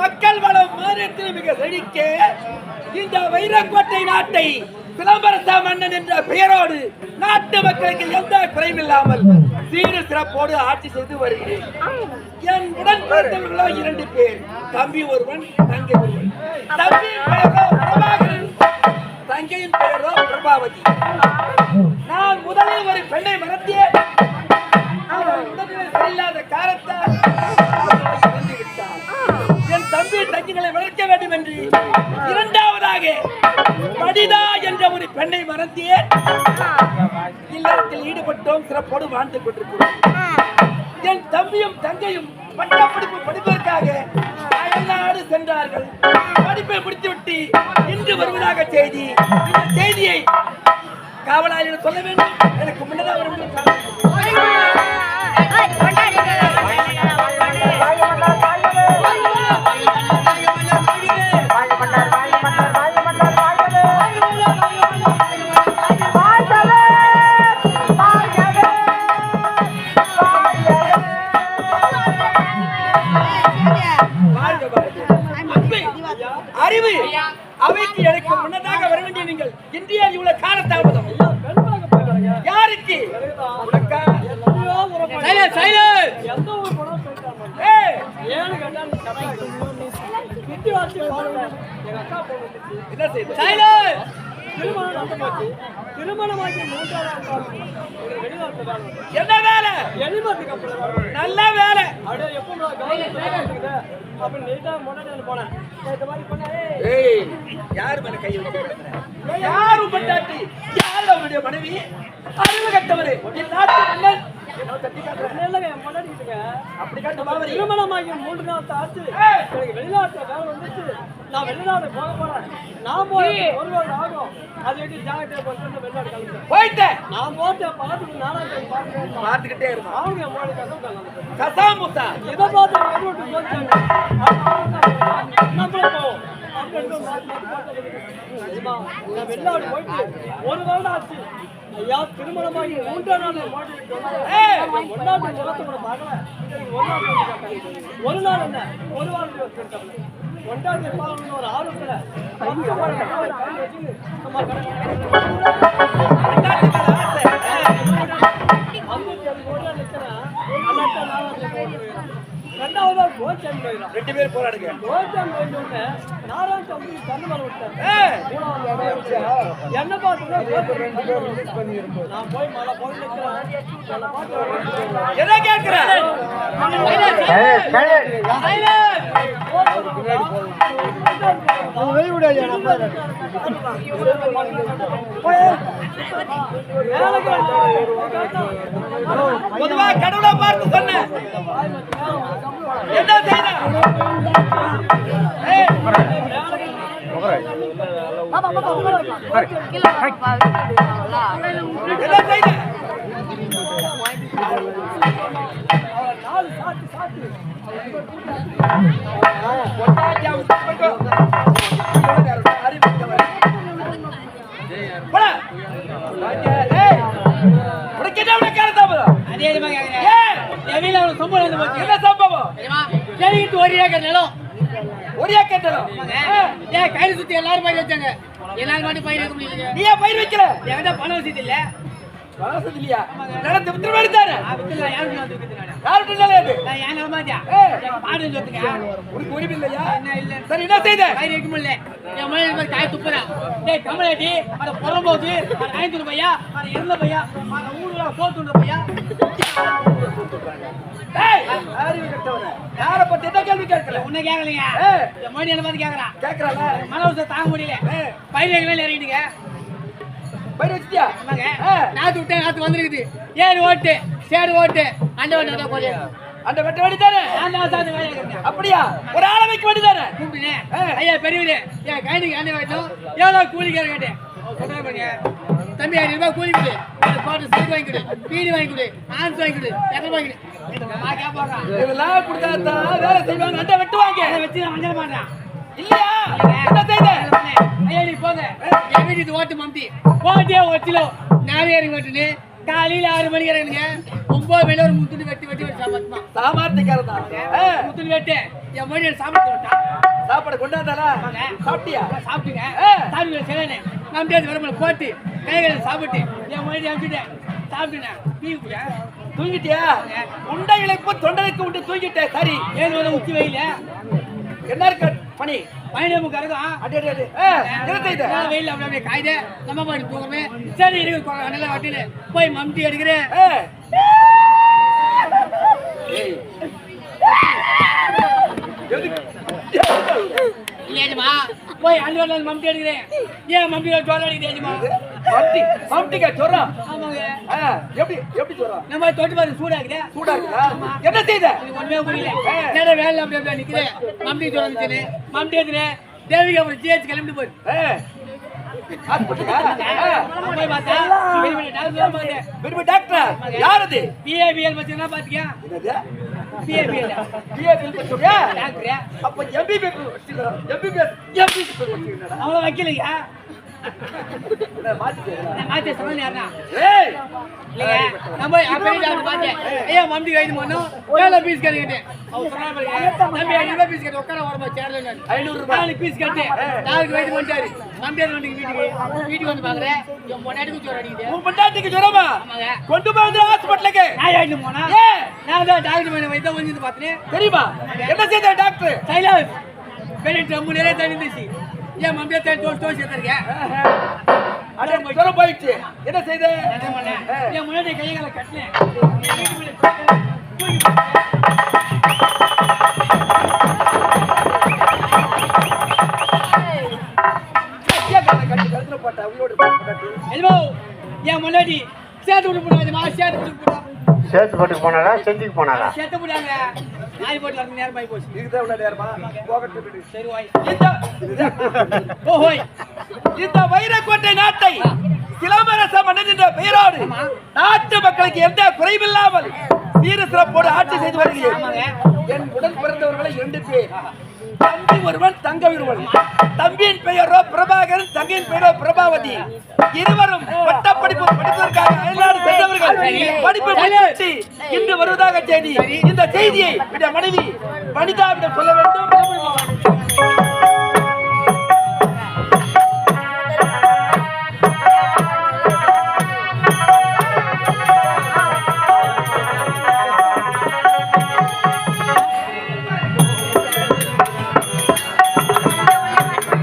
மக்கள் வளம் மாநிலத்தில் மிக செழிக்க இந்த வைரக்கோட்டை நாட்டை சிலம்பரச மன்னன் என்ற பெயரோடு நாட்டு மக்களுக்கு எந்த குறையும் இல்லாமல் சீடு சிறப்போடு ஆட்சி செய்து வருகிறேன். என் உடன் பிறந்தவர்களோ இரண்டு பேர். தம்பி ஒருவன் தங்கை ஒருவன். தம்பியின் பெயரோ பிரபாகரன். தங்கையின் பெயரோ பிரபாவதி. நான் முதலில் ஒரு பெண்ணை மறந்தேன் சிறப்போடு வாழ்ந்து கொண்டிருக்கிறோம். என் தம்பியும் தங்கையும் பட்டப்படிப்பு படிப்பதற்காக அயல்நாடு சென்றார்கள். படிப்பை முடித்துவிட்டு இன்று வருவதாக செய்தி. இந்த செய்தியை காவலாளியிடம் சொல்ல வேண்டும். எனக்கு முன்னதாக அவைக்கு எனக்கு முன்னதாக வர வேண்டிய நீங்கள் இந்தியா இவ்வளவு காலத்தாமதம் யாருக்கு? உனக்கா? சைலன்ஸ் சைலன்ஸ் ஏய், என்ன செய்த? ஆண்டு ஒரு வெளிநாட்டு வேலை என்ன வேலை? எலிமட்டுக்கு அப்புறம் நல்ல வேலை. அப்படியே எப்போ அப்படின்னு நீட்டா முன்னாடி போனேன் இந்த மாதிரி பண்ணேன் ஏய், யார் மேல கை வச்சு பேசுற? யார் அவருடைய மனைவி? அறிவு கட்டவரு என் நாட்டு திருமணமாகி மூன்று நாள் ஆச்சு. எனக்கு வெளிநாட்டுல வேலை வந்துச்சு. நான் வெளிநாடு போக போறேன். நான் போய் ஒரு வருடம் ஆகும். அது வச்சு ஜாக்கிரதை போட்டு வெளிநாடு போயிட்டேன் நான் போட்டேன் பார்த்துட்டு பார்த்துட்டேன் பார்த்துக்கிட்டே அவங்க கசாமுத்தா இதை பார்த்து வெளிநாட்டு போச்சாங்க நம்மளும் போவோம் நான் வெளிநாடு போயிட்டு ஒரு வருடம் ஆச்சு. ஐயா திருமணமாகி மூன்றாம் நாள் ஒன்றாம் நாள் முகத்தை கூட பார்க்கல. ஒரு நாள் என்ன? ஒரு வாரம் ஒன்றாம் தேதி ஒரு ஆர்வத்தில் நம்ம ரெண்டாவது கோச்சன் போயிடும் ரெண்டு பேரும் போராடுங்க. கோச்சன் போயிட்டு நாராயண தம்பி கண்ணு மேல வச்சு, என்ன பார்த்து நான் போய் மழை போய் நிற்கிறேன் என்னை பார்த்து என்ன கேட்கிற? பொதுவா கடவுளை பார்த்து சொன்னேன் என்ன செய்த? ஒரு ஏக்கர் நிலம் ஒரே கேட்டதும். ஏன் கையில சுத்தி எல்லாரும் பயிர் வச்சாங்க? என்னால மட்டும் பயிர் வைக்க முடியல நீ பயிர் வைக்கல? என்கிட்ட பணம் வசதி இல்ல. வளர்ச்சது இல்லையா நடந்து வித்து எடுத்தாரு நான் வித்துல யாருக்கு நான் தூக்கிட்டு யார்கிட்ட இல்லையா இது? நான் ஏன் நிலமாத்தியா ஏய். எங்க பாடு சொத்துங்க உனக்கு உரிமை இல்லையா சரி என்ன செய்த? வைக்க முடியல. என் மனைவி போய் காய் துப்புறேன் டேய் கமலாட்டி அட புறம்போது அட ஐந்து பையா. அட இருந்த பையா. அட ஊருல சோத்துண்ட பையா. யாரை பத்தி கேள்வி கேட்கல? உன்னை. என் மணி என்ன பார்த்து கேட்கறான் கேட்கறாளா? மனவசை தாங்க முடியல. பயிர் இறங்கிட்டுங்க. பயிர் ஆ. நாத்து விட்டேன் நாத்து வந்துருக்குது. ஏறு ஓட்டு? சேடு ஓட்டு. அண்டை ஓட்டு தான் போதே அந்த வெட்ட நான் தான் அப்படியா? ஒரு ஆளை வைக்க வேண்டிதானே கூப்பிட்டேன் ஆ. ஐயா பெரியவரே. என் கைனுக்கு அண்டை வைக்கணும் எவ்வளோ கூலிக்கார கேட்டேன். தம்பி ஆயிரம் ரூபாய் கூலி கொடு. பாட்டு சைடு வாங்கி கொடு. பீடி வாங்கி கொடு. ஆன்ஸ் வாங்கி கொடு. எத்தனை வாங்கி இதெல்லாம் கொடுத்தாதான் வேலை செய்வாங்க. வெட்டுவாங்க. வச்சு நான் மஞ்சள் மாட்டேன் இல்லையா? என்ன செய்த? ஐயா நீ போங்க. என் வீட்டுக்கு ஓட்டு மம்தி. ஓட்டே ஒரு கிலோ நாலு ஏறி ஓட்டுன்னு காலையில ஆறு மணிக்கு இறங்குங்க ஒன்பது மணில ஒரு முத்துணி வெட்டி வெட்டி வெட்டி சாப்பிட்டுமா சாமர்த்தியக்காரன் தான். ஆ, முத்துணி வெட்டி. என் மணி சாப்பிட்டு விட்டான் சாப்பாடு கொண்டாந்தாரா சாப்பிட்டியா? சாப்பிட்டுங்க. சாப்பிட்டு சரியானே நம்பியாச்சு வரம்பல போட்டு கைகளை சாப்பிட்டு என் மணி அனுப்பிட்டேன் சாப்பிட்டுனேன் குடியா தூங்கிட்டியா? உண்டை இழைப்பு தொண்டனுக்கு உண்டு. தூங்கிட்டேன். சரி. வந்து உச்சி வெயில? என்ன இருக்க பணி என்ன செய்த வெயில் அப்படி அப்படியே காயுது. நம்ம பாடி தூங்குமே சரி இருக்கு நல்லா வட்டின்னு போய் மம்டி. ஏய். எதுக்கு? போய் அஞ்சு வரல மம்டி எடுக்கிறேன் ஏன் மம்டி ஜோல அடிக்கிறேன் மம்டி, மம்டிக்கா ஜுரம். ஆமாங்க. எப்படி எப்படி ஜுரம்? நம்ம தொட்டு பார்த்து சூடாக்குது சூடா இருக்குதா? என்ன செய்த? ஒண்ணுமே புரியல. நேரம் வேலை அப்படி அப்படியே நிக்கிறேன். மம்டி ஜோல நிக்கிறேன் மம்டி எடுக்கிறேன் தேவிக்கு அப்புறம் ஜிஹெச் கிளம்பி போய் டாக்டர்? யார் அது? பிஏபிஎல் பத்தி பாத்தியா அப்ப? அவ்வளவு? நான் மாத்தி சொன்னேன் யாருன்னா ஏய் இல்லைங்க நம்ம அப்படி பார்த்தேன் ஐயா மம்டி கைது பண்ணோம் ஏழு பீஸ் கட்டிக்கிட்டேன் தம்பி பீஸ் கட்டி உட்கார வரமா சேர்ல ஐநூறு ரூபாய். பீஸ் கட்டு நாளைக்கு வைத்து பண்ணிட்டாரு நம்பியார் வண்டிக்கு வீட்டுக்கு வீட்டுக்கு வந்து பாக்குறேன். என் பொண்டாட்டி குச்சி அடிக்குது. உன் பொண்டாட்டிக்கு ஜுரமா? கொண்டு போய் ஹாஸ்பிட்டலுக்கு. நான் ஆயிட்டு போனா? நான் தான் டாக்டர் மேல வைத்த வந்து பார்த்தேன் தெரியுமா? என்ன செய்த டாக்டர்? சைலாஸ். பெரிய ட்ரம்பு நிறைய தண்ணி இருந்துச்சு ஏன் மம்பியா தண்ணி தோசை தோசை எடுத்திருக்கேன் அட ஜுரம் போயிடுச்சு. என்ன செய்த? என் முன்னாடி கைகளை கட்டினேன். முன்னாடி சேர்த்து விட்டு போடுவாங்க சேர்த்து விட்டு போடுவாங்க சேர்த்து போட்டுக்கு போனாரா செஞ்சுக்கு போனாரா? சேர்த்து போட்டாங்க நாய் போட்டு வந்து நேரம் ஆகி போச்சு இதுதான் இவ்வளவு நேரமா? போகட்டும் விடு. சரி வாய். இந்த. ஓ ஹோய். இந்த வைரக்கோட்டை நாட்டை சிலம்பரச மன்னன் என்ற பெயரோடு நாட்டு மக்களுக்கு எந்த குறைவில்லாமல் சீர சிறப்போடு ஆட்சி செய்து வருகிறேன். என் உடன் பிறந்தவர்களை இரண்டு பேர் தம்பி ஒருவன் தங்க ஒருவன். தம்பியின் பெயரோ பிரபாகரன் தங்கையின் பெயரோ பிரபாவதி. இருவரும் பட்டப்படிப்பு படிப்பதற்காக அயல்நாடு சென்றவர்கள். படிப்பு முடித்து இன்று வருவதாக செய்தி. இந்த செய்தியை மனைவி வனிதாவிடம் சொல்ல வேண்டும்.